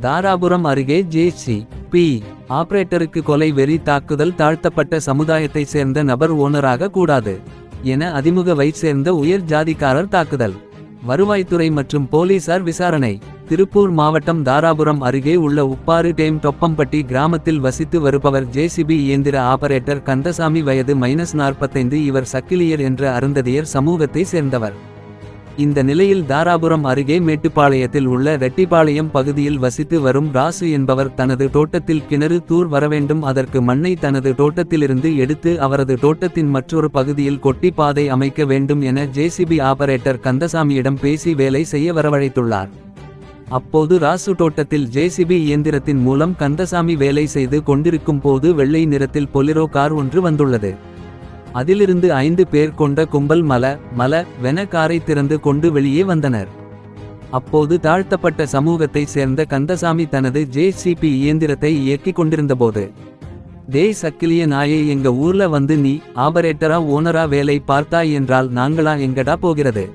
தாராபுரம் அருகே J C B ஆபரேட்டருக்கு கொலை வெறி தாக்குதல் தாழ்த்தப்பட்ட சமுதாயத்தை சேர்ந்த நபர் ஓனராக கூடாது என அதிமுகவை சேர்ந்த உயர் ஜாதிக்காரர் தாக்குதல். வருவாய்த்துறை மற்றும் போலீசார் விசாரணை. திருப்பூர் மாவட்டம் தாராபுரம் அருகே உள்ள உப்பாறு டேம் தொப்பம்பட்டி கிராமத்தில் வசித்து வருபவர் ஜேசிபி இயந்திர ஆபரேட்டர் கந்தசாமி வயது மைனஸ் நாற்பத்தைந்து. இவர் சக்கிலியர் என்ற அருந்ததியர் சமூகத்தை சேர்ந்தவர். இந்த நிலையில் தாராபுரம் அருகே மேட்டுப்பாளையத்தில் உள்ள ரெட்டிப்பாளையம் பகுதியில் வசித்து வரும் ராசு என்பவர் தனது தோட்டத்தில் கிணறு தூர் வரவேண்டும் அதற்கு மண்ணை தனது தோட்டத்திலிருந்து எடுத்து அவரது தோட்டத்தின் மற்றொரு பகுதியில் கொட்டி பாதை அமைக்க வேண்டும் என ஜேசிபி ஆபரேட்டர் கந்தசாமியிடம் பேசி வேலை செய்ய வரவழைத்துள்ளார். அப்போது ராசு தோட்டத்தில் ஜேசிபி இயந்திரத்தின் மூலம் கந்தசாமி வேலை செய்து கொண்டிருக்கும் போது வெள்ளை நிறத்தில் பொலிரோ கார் ஒன்று வந்துள்ளது. அதிலிருந்து ஐந்து பேர் கொண்ட கும்பல் மல மல வென காரை திறந்து கொண்டு வெளியே வந்தனர். அப்போது தாழ்த்தப்பட்ட சமூகத்தை சேர்ந்த கந்தசாமி தனது ஜேசிபி இயந்திரத்தை இயக்கிக் கொண்டிருந்தபோது டேய் சக்கிலிய நாயே எங்க ஊர்ல வந்து நீ ஆபரேட்டரா ஓனரா வேலை பார்த்தாய் என்றால் நாங்களா எங்கடா போகிறது?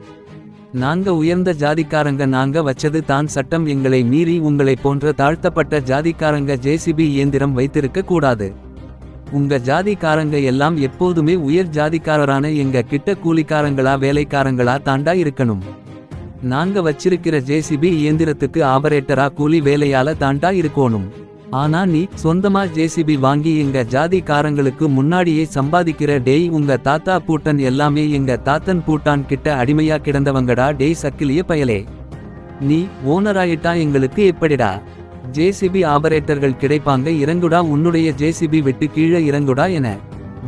நாங்க உயர்ந்த ஜாதிக்காரங்க நாங்க வச்சது தான் சட்டம். எங்களை மீறி உங்களை போன்ற தாழ்த்தப்பட்ட ஜாதிக்காரங்க ஜேசிபி இயந்திரம் வைத்திருக்க கூடாது. உங்க ஜாதிக்காரங்க எல்லாம் எப்போதுமே உயர் ஜாதிக்காரரான எங்க கிட்ட கூலிக்காரங்களா வேலைக்காரங்களா தாண்டா இருக்கணும். நாங்க வச்சிருக்கிற ஜேசிபி இயந்திரத்துக்கு ஆபரேட்டரா கூலி வேலையால தாண்டா இருக்கணும். ஆனா நீ சொந்தமா ஜேசிபி வாங்கி எங்க ஜாதிக்காரங்களுக்கு முன்னாடியே சம்பாதிக்கிற டேய் உங்க தாத்தா பூட்டன் எல்லாமே எங்க தாத்தன் பூட்டான் கிட்ட அடிமையா கிடந்தவங்கடா டேய் சக்கிலிய பயலே. நீ ஓனராயிட்டா எங்களுக்கு எப்படிடா? ஜேசிபி ஆபரேட்டர்கள் கிடைப்பாங்க இறங்குடா உன்னுடைய ஜேசிபி விட்டு கீழே இறங்குடா என.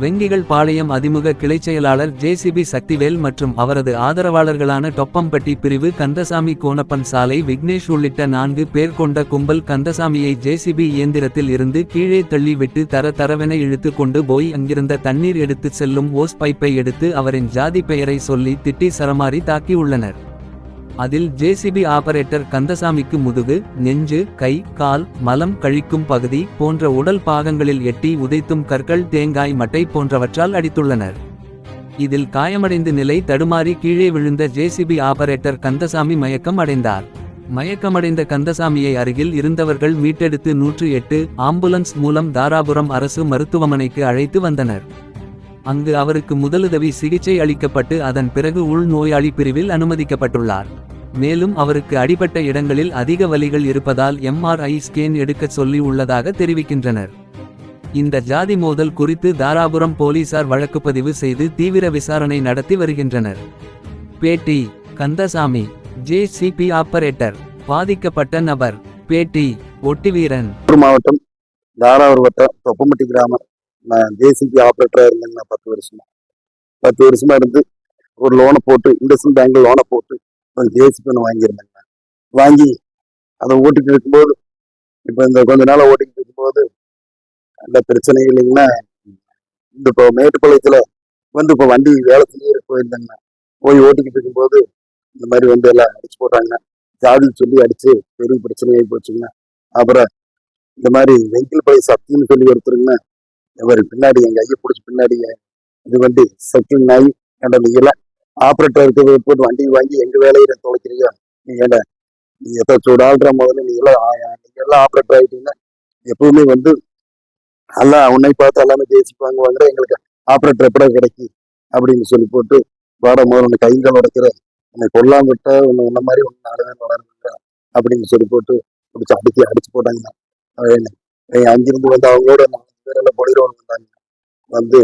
வெங்கிகள் பாளையம் அதிமுக கிளைச் செயலாளர் ஜேசிபி சக்திவேல் மற்றும் அவரது ஆதரவாளர்களான தொப்பம்பட்டி பிரிவு கந்தசாமி கோனப்பன் சாலை விக்னேஷ் உள்ளிட்ட நான்கு பேர் கொண்ட கும்பல் கந்தசாமியை ஜேசிபி இயந்திரத்தில் இருந்து கீழே தள்ளிவிட்டு தர தரவென இழுத்து கொண்டு போய் அங்கிருந்த தண்ணீர் எடுத்துச் செல்லும் ஓஸ் பைப்பை எடுத்து அவரின் ஜாதி பெயரை சொல்லி திட்டி சரமாரி தாக்கியுள்ளனர். அதில் ஜேசிபி ஆபரேட்டர் கந்தசாமிக்கு முதுகு நெஞ்சு கை கால் மலம் கழிக்கும் பகுதி போன்ற உடல் பாகங்களில் எட்டி உதைத்தும் கற்கள் தேங்காய் மட்டை போன்றவற்றால் அடித்துள்ளனர். இதில் காயமடைந்து நிலை தடுமாறி கீழே விழுந்த ஜேசிபி ஆபரேட்டர் கந்தசாமி மயக்கம் அடைந்தார். மயக்கமடைந்த கந்தசாமியை அருகில் இருந்தவர்கள் மீட்டெடுத்து நூற்று எட்டு ஆம்புலன்ஸ் மூலம் தாராபுரம் அரசு மருத்துவமனைக்கு அழைத்து வந்தனர். அங்கு அவருக்கு முதலுதவி சிகிச்சை அளிக்கப்பட்டு அதன் பிறகு உள் நோயாளி பிரிவில் அனுமதிக்கப்பட்டுள்ளார். மேலும் அவருக்கு அடிபட்ட இடங்களில் அதிக வலிகள் இருப்பதால் எம்ஆர்ஐ ஸ்கேன் எடுக்கச் சொல்லி உள்ளதாக தெரிவிக்கின்றனர். இந்த ஜாதி மோதல் குறித்து தாராபுரம் போலீசார் வழக்குப்பதிவு செய்து தீவிர விசாரணை நடத்தி வருகின்றனர். பேட்டி கந்தசாமி ஜே சிபி ஆப்பரேட்டர் பாதிக்கப்பட்ட நபர் பேட்டி ஒட்டிவீரன். மாவட்டம் தாராபுரம் தொப்பம்பட்டி கிராமம். நான் ஜேசிபி ஆப்ரேட்டராக இருந்தேங்க நான் பத்து வருஷமா. பத்து வருஷமா இருந்து ஒரு லோனை போட்டு இண்டஸ்ட்ரியல் பேங்க்ல லோனை போட்டு ஒரு ஜேசிபி ஒன்று வாங்கியிருந்தேங்க வாங்கி அதை ஓட்டிட்டு இருக்கும்போது இப்போ இந்த கொஞ்ச நாள் ஓட்டிட்டு இருக்கும்போது அந்த பிரச்சனை இல்லைங்கன்னா இந்த இப்போ மேட்டுப்பாளையத்தில் வந்து இப்போ வண்டி வேலை செய்ய போயிருந்தேங்க போய் ஓட்டிக்கிட்டு இருக்கும்போது இந்த மாதிரி வந்து எல்லாம் அடிச்சு போட்டாங்க ஜாதி சொல்லி அடிச்சு பெரிய பிரச்சனையாகி போச்சுங்க அப்புறம் இந்த மாதிரி வெங்கில் பழைய சக்தின்னு சொல்லி ஒருத்தருங்க இவர் பின்னாடி எங்க ஐயா பிடிச்சி பின்னாடி இது வண்டி செட்டில் ஆகி ஏண்டா நீ ஆப்ரேட்டர் போட்டு வண்டி வாங்கி எங்க வேலையில தொலைக்கிறீங்க? நீ ஏண்டா நீ எதாச்சும் சூடாள்ற முதல்ல? நீ எல்லாம் நீங்க எல்லாம் ஆப்ரேட்டர் ஆகிட்டீங்கன்னா எப்பவுமே வந்து எல்லாம் உன்னை பார்த்து எல்லாமே தேசிப்பாங்க வாங்குற எங்களுக்கு ஆப்ரேட்டர் எப்படா கிடைக்கி? அப்படின்னு சொல்லி போட்டு வாட முதல்ல உன்னை கைங்கள் உடைக்கிற உன்னை கொல்லாம விட்டா உன்னை உன்ன மாதிரி ஒன்று நாலு பேர் அப்படின்னு சொல்லி போட்டு பிடிச்சி அடிச்சு அடிச்சு போட்டாங்க. என்ன, அங்கிருந்து வந்து அவங்களோட பேரெல்லாம் பொலிரோடு வந்தாங்க வந்து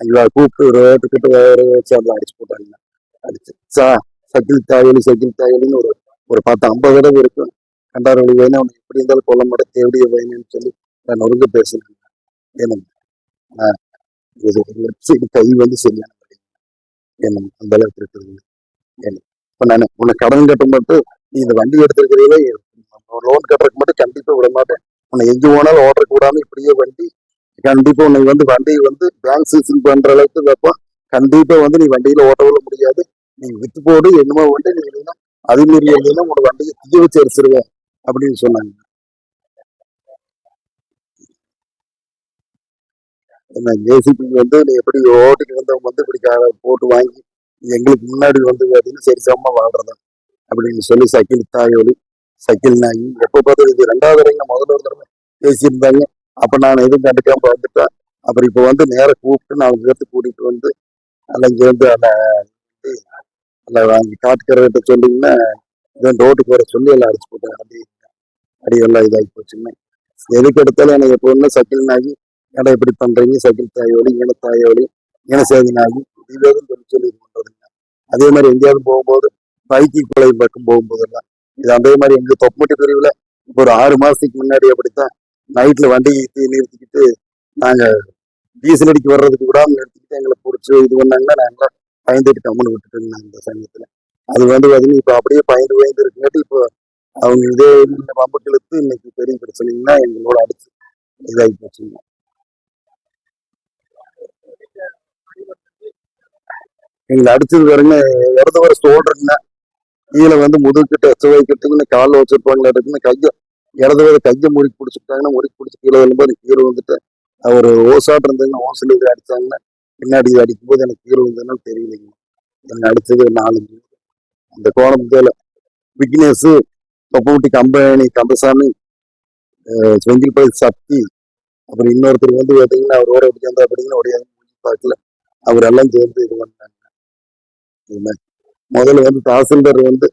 ஐயா கூப்பிட்டு ரோட்டுக்கிட்ட வேற வச்சு அதை அடிச்சு போட்டாங்க. அடிச்சு சா சக்கில் தாயலி சக்கில் தாயலின்னு ஒரு ஒரு பத்து ஐம்பது தடவை இருக்கும் கண்டாரவழி வேணும் அவனுக்கு எப்படி இருந்தாலும் கொல்ல மாட்டேன் தேவடிய வேணும்னு சொல்லி நான் நொறுங்க பேசினாங்க ஏனும் இது சைடு கை வந்து சரியான வழி. ஏனும் அந்த அளவுக்கு இருக்குது ஏனும் இப்போ நான் உன்னை கடன் கட்ட மட்டும் நீ இந்த வண்டி எடுத்துருக்கிறீங்களே லோன் கட்டுறதுக்கு மட்டும் கண்டிப்பா விட மாட்டேன். உன்னை எங்கே போனாலும் ஓட்டுறக்கு கூடாம இப்படியே வண்டி கண்டிப்பா நீ வந்து வண்டி வந்து பேங்க் சீசன் பண்ற அளவுக்கு வைப்போம் கண்டிப்பா வந்து நீ வண்டியில ஓட்ட விட முடியாது. நீ வித்து போடு என்னமோ வந்து நீ இல்லைன்னா அது இல்லைன்னா உன்னோட வண்டியை தீய வச்சு எரிச்சிருவேன் அப்படின்னு சொன்னாங்க. என்ன ஜேசிபி வந்து நீ எப்படி ஓட்டிட்டு வந்தவங்க வந்து இப்படி போட்டு வாங்கி எங்களுக்கு முன்னாடி வந்து பார்த்தீங்கன்னா சரி சமமா வாழ்றதா அப்படின்னு சொல்லி சக்கில் தாயோலி சக்கில் நாயி எப்போ பார்த்தா இது ரெண்டாவது தடவை முதல்ல ஒரு தடவை பேசியிருந்தாங்க. அப்ப நான் எதுவும் கண்டுக்காம வந்துட்டேன். அப்புறம் இப்போ வந்து நேராக கூப்பிட்டு நான் அவங்க கூட்டிகிட்டு கூட்டிட்டு வந்து அதில் இங்கேருந்து வந்து அந்த அந்த வாங்கி காட்டுக்கிறவர்கிட்ட சொன்னீங்கன்னா இவன் ரோட்டுக்கு வர சொல்லி எல்லாம் அடிச்சு போட்டேன். அப்படி எல்லாம் இதாகி போச்சுன்னு எதுக்கு எடுத்தாலும் எனக்கு எப்பவுமே சக்கில் நாயி ஏடா இப்படி பண்றீங்க? சக்கில் தாயோலி இன தாயோலி இனசேதி நாயி இதுவேதும் சொல்லி சொல்லி இது பண்ணுறதுங்க அதே மாதிரி எங்கேயாவது போகும்போது பைக்கி கொலை பக்கம் போகும்போதெல்லாம் இது அதே மாதிரி எங்கள் தொப்புமட்டி பிரிவில் இப்போ ஒரு ஆறு மாதத்துக்கு முன்னாடி அப்படித்தான் நைட்ல வண்டி நிறுத்திக்கிட்டு நாங்க டீசல் அடிக்க வர்றதுக்கு விடாம நிறுத்திக்கிட்டு எங்களை பிடிச்சி இது பண்ணாங்கன்னா நாங்களாம் பயந்துட்டு கம்முன்னு விட்டுட்டோங்க அந்த சமயத்துல. அது வந்து பாத்தீங்கன்னா இப்போ அப்படியே பயந்து பயந்து இருக்குங்காட்டி இப்போ அவங்க இதே பம்பு கிழத்து இன்னைக்கு பெரிய பிரச்சனைங்கன்னா எங்களோட அடிச்சு இதாகி போச்சுங்க. எங்களை அடிச்சது பாருங்க இடது வர சொல்றேன்னா கீழே வந்து முதுகிட்ட எச்சவை கிட்டீங்கன்னு கால் வச்சிருப்பாங்களா இருக்குன்னு கையை இடது வேறு கையை முறுக்கி பிடிச்சிட்டாங்கன்னா முறுக்கி பிடிச்சி கீழே வரும்போது கீழே வந்துட்டு அவர் ஓசாட்டு இருந்தாங்கன்னா ஓசில் இது அடித்தாங்கன்னா பின்னாடி இது அடிக்கும்போது எனக்கு கீழே வந்ததுன்னு தெரியலைங்க. எனக்கு அடுத்தது நாலு அந்த கோணத்துல விக்னேஷ் தொப்பூட்டி கம்பனி கம்பசாமி செஞ்சில் பயிர் சக்தி அப்புறம் இன்னொருத்தர் வந்து பார்த்தீங்கன்னா அவரோட சேர்ந்தா அப்படிங்கன்னா ஒரே பார்க்கல. அவர் எல்லாம் சேர்ந்து இது பண்ணாங்க. முதல்ல வந்து தாசில்தார் வந்து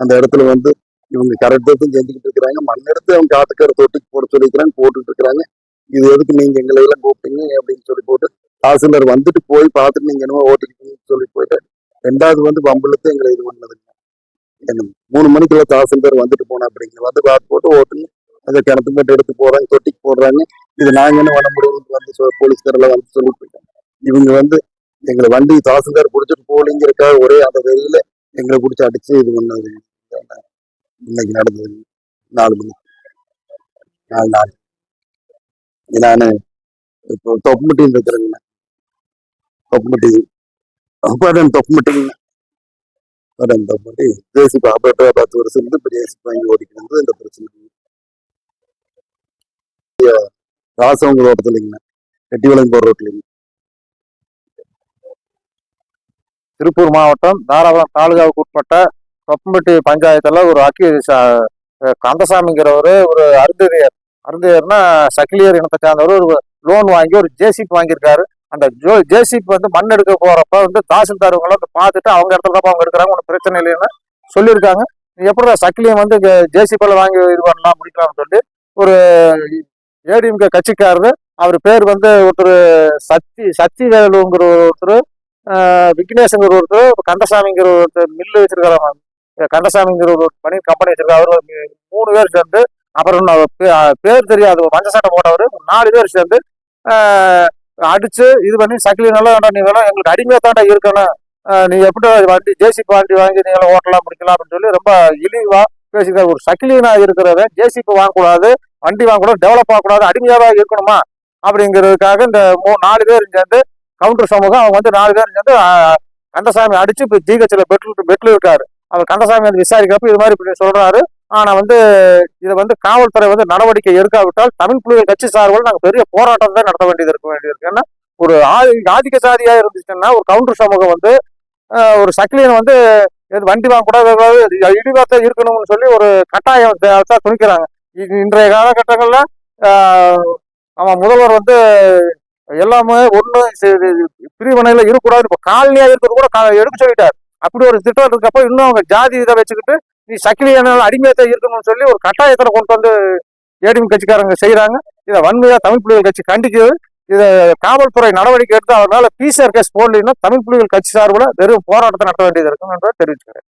அந்த இடத்துல வந்து இவங்க கரெக்டாக செஞ்சுக்கிட்டு இருக்கிறாங்க. மண் எடுத்து அவங்க காட்டுக்கார தொட்டிக்கு போட சொல்லிக்கிறாங்க போட்டுட்டு இருக்கிறாங்க. இது எதுக்கு நீங்க எங்களை எல்லாம் கூப்பிட்டீங்க அப்படின்னு சொல்லி போட்டு தாசில்தார் வந்துட்டு போய் பார்த்துட்டு நீங்க என்னமோ ஓட்டுக்கிட்டீங்கன்னு சொல்லி போயிட்டு ரெண்டாவது வந்து பம்பளத்து எங்களை இது பண்ணதுங்க. என்ன மூணு மணிக்குள்ள தாசில்தார் வந்துட்டு போனா அப்படிங்க. வந்து பார்த்து போட்டு ஓட்டுங்க. அதை கிணத்து போட்டு எடுத்து போறாங்க தொட்டிக்கு போடுறாங்க. இது நாங்க என்ன பண்ண முடியும் வந்து போலீஸ்காரெல்லாம் வந்து சொல்லிட்டு இவங்க வந்து எங்களை வண்டி தாசில்தார் பிடிச்சிட்டு போலிங்கிறக்காக ஒரே அந்த வெளியில எங்களை பிடிச்சி அடிச்சு இது பண்ணாதுங்க. இன்னைக்கு நடந்தது நாலு மணி நாலு நாள் நான் இப்போ தொப்புமட்டின்னு இருக்கிறேங்க தொப்புமட்டி அப்பாடன் தொப்புமட்டிங்க அப்பாடன் தொப்புமட்டி ஜேசிபி ஆபரேட்டரா பத்து வருஷம் இருந்து இப்போ வாங்கி ஓடிக்கிறது இந்த பிரச்சனை ராசவங்க ரோட்டத்துலங்க ரெட்டிவளம் ரோட்டில் திருப்பூர் மாவட்டம் தாராபுரம் தாலுகாவுக்கு உட்பட்ட தொப்பம்பட்டி பஞ்சாயத்துல ஒரு அக்கி ச- கந்தசாமிங்கிறவரு ஒரு அருந்ததியர். அருந்ததியர்னா சக்கிலியர் இனத்தை சார்ந்தவர். ஒரு லோன் வாங்கி ஒரு ஜேசிபி வாங்கியிருக்காரு. அந்த ஜோ ஜேசிபி வந்து மண் எடுக்க போறப்ப வந்து தாசில்தார் வந்து பார்த்துட்டு அவங்க இடத்துல தான் அவங்க எடுக்கிறாங்க. ஒன்றும் பிரச்சனை இல்லைன்னு சொல்லியிருக்காங்க. எப்படி சக்கிலியம் வந்து ஜேசிபியில் வாங்கி இது பண்ணலாம் முடிக்கலாம்னு சொல்லி ஒரு ஏடிஎம்கே கட்சிக்காரரு. அவர் பேர் வந்து ஒருத்தர் சக்தி சக்தி வேலுங்கிற ஒருத்தர் ஆஹ் விக்னேஷ்ங்கிற ஒருத்தர் கந்தசாமிங்கிற ஒருத்தர் மில்லு வச்சிருக்காரு கந்தசாமிங்கிற ஒரு பணி கம்பெனி வச்சிருக்காரு. அவர் மூணு பேர் சேர்ந்து அப்புறம் நான் பே- பேர் தெரியாது. மஞ்ச சட்டை போட்டவர். நாலு பேர் சேர்ந்து அடிச்சு இது பண்ணி சக்கிலி நல்லா வேண்டாம் நீ வேணும் எங்களுக்கு அடிமையாக தாண்டா இருக்கணும். நீ எப்படி வண்டி ஜேசிபி வண்டி வாங்கி நீங்களும் ஓட்டலாம் முடிக்கலாம் அப்படின்னு சொல்லி ரொம்ப இழிவா பேசிக்கிறார் ஒரு சக்கிலினா இருக்கிறத ஜேசிபி வாங்கக்கூடாது வண்டி வாங்கக்கூடாது டெவலப் ஆகக்கூடாது அடிமையாக இருக்கணுமா அப்படிங்கிறதுக்காக இந்த மூ- நாலு பேர் சேர்ந்து கவுண்டர் சமூகம் அவங்க வந்து நாலு பேர் சேர்ந்து கந்தசாமி அடிச்சு இப்போ ஜிஹெச்சில் பெட்ரோல் பெட்ல இருக்காரு அவர் கந்தசாமி வந்து விசாரிக்கிறப்ப இது மாதிரி இப்படி சொல்றாரு. ஆனா வந்து இதை வந்து காவல்துறை வந்து நடவடிக்கை எடுக்காவிட்டால் தமிழ் புலிகள் கட்சி சார்பில் நாங்கள் பெரிய போராட்டம் தான் நடத்த வேண்டியது இருக்க வேண்டியிருக்கு ஏன்னா ஒரு ஆதி ஆதிக்க சாதியா இருந்துச்சுன்னா ஒரு கவுண்டர் சமூகம் வந்து ஒரு சக்லியன் வந்து எது வண்டி வாங்கக்கூடாது இழிவாத்தான் இருக்கணும்னு சொல்லி ஒரு கட்டாயம் தான் துணிக்கிறாங்க. இ- இன்றைய காலகட்டங்கள்ல நம்ம முதல்வர் வந்து எல்லாமே ஒன்று பிரிவினையில் இருக்கக்கூடாது. இப்போ காலனியாக இருக்கிறது கூட எடுக்க சொல்லிட்டார். அப்படி ஒரு திட்டம் இருக்கப்போ இன்னும் அவங்க ஜாதி இதை வச்சுக்கிட்டு நீ சக்கிலியான அடிமையத்தை இருக்கணும்னு சொல்லி ஒரு கட்டாயத்தில் கொண்டு வந்து ஏடிஎம் கட்சிக்காரங்க செய்கிறாங்க இதை வன்மையாக தமிழ் புலிகள் கட்சி கண்டிக்குது. இதை காவல்துறை நடவடிக்கை எடுத்து அதனால மேல பிசிஆர் கேஸ் போடலைன்னா தமிழ் புலிகள் கட்சி சார்பில் வெறும் போராட்டத்தை நடத்த வேண்டியது இருக்கும் என்று தெரிவிச்சுக்கிறேன்.